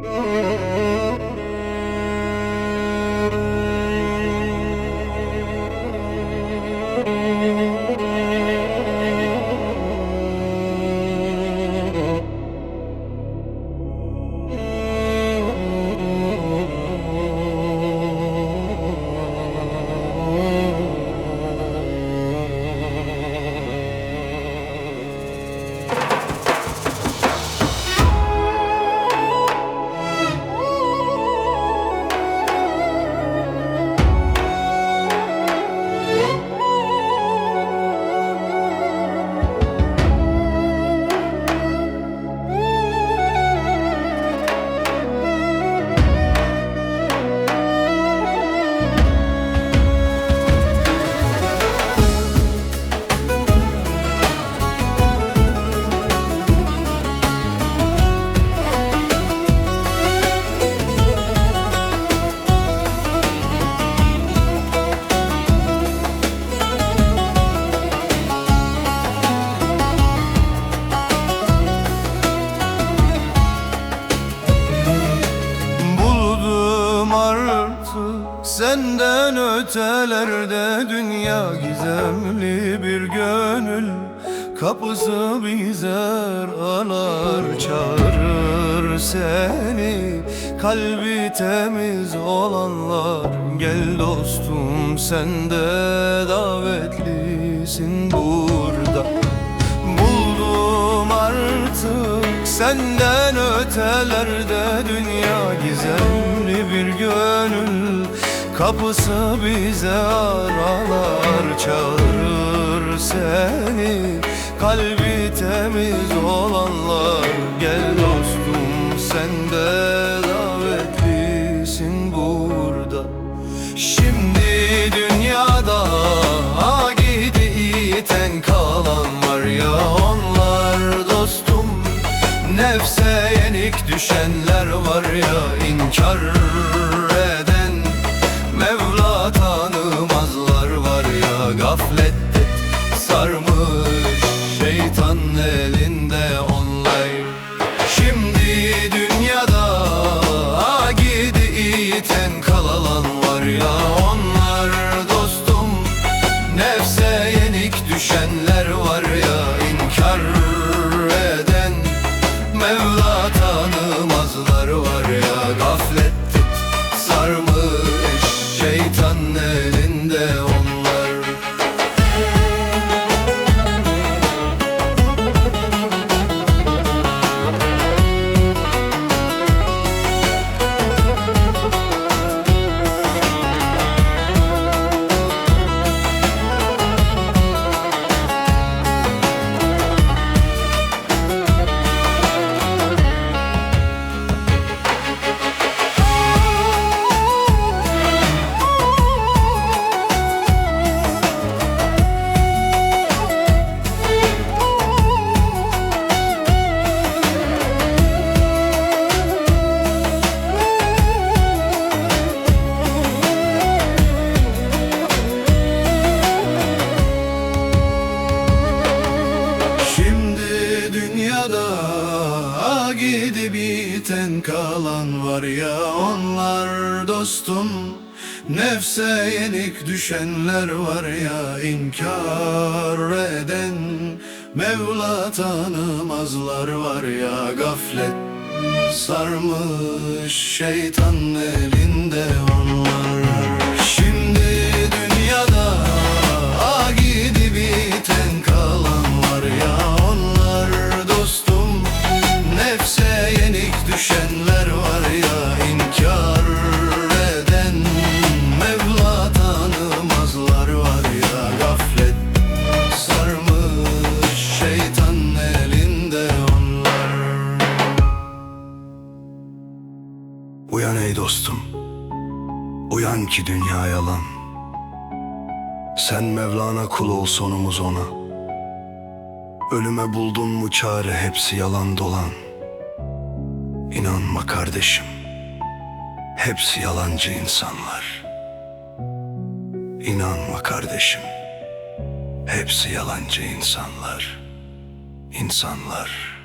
Oh, ötelerde dünya gizemli bir gönül. Kapısı bizer alar çağırır seni. Kalbi temiz olanlar gel dostum sen de davetlisin burada. Buldum artık senden ötelerde dünya gizemli bir Kapısı bize aralar çağırır seni. Kalbi temiz olanlar gel dostum sen de davetlisin burada. Şimdi dünyada gidi iten kalan var ya onlar dostum. Nefse yenik düşenler var ya inkar düşenler var biten kalan var ya onlar dostum. Nefse yenik düşenler var ya inkar eden. Mevla tanımazlar var ya gaflet Sarmış şeytan elinde onlar ey dostum. Uyan ki dünya yalan. Sen Mevlana kul ol sonumuz ona. Ölüme buldun mu çare hepsi yalan dolan. İnanma kardeşim. Hepsi yalancı insanlar. İnanma kardeşim. Hepsi yalancı insanlar. İnsanlar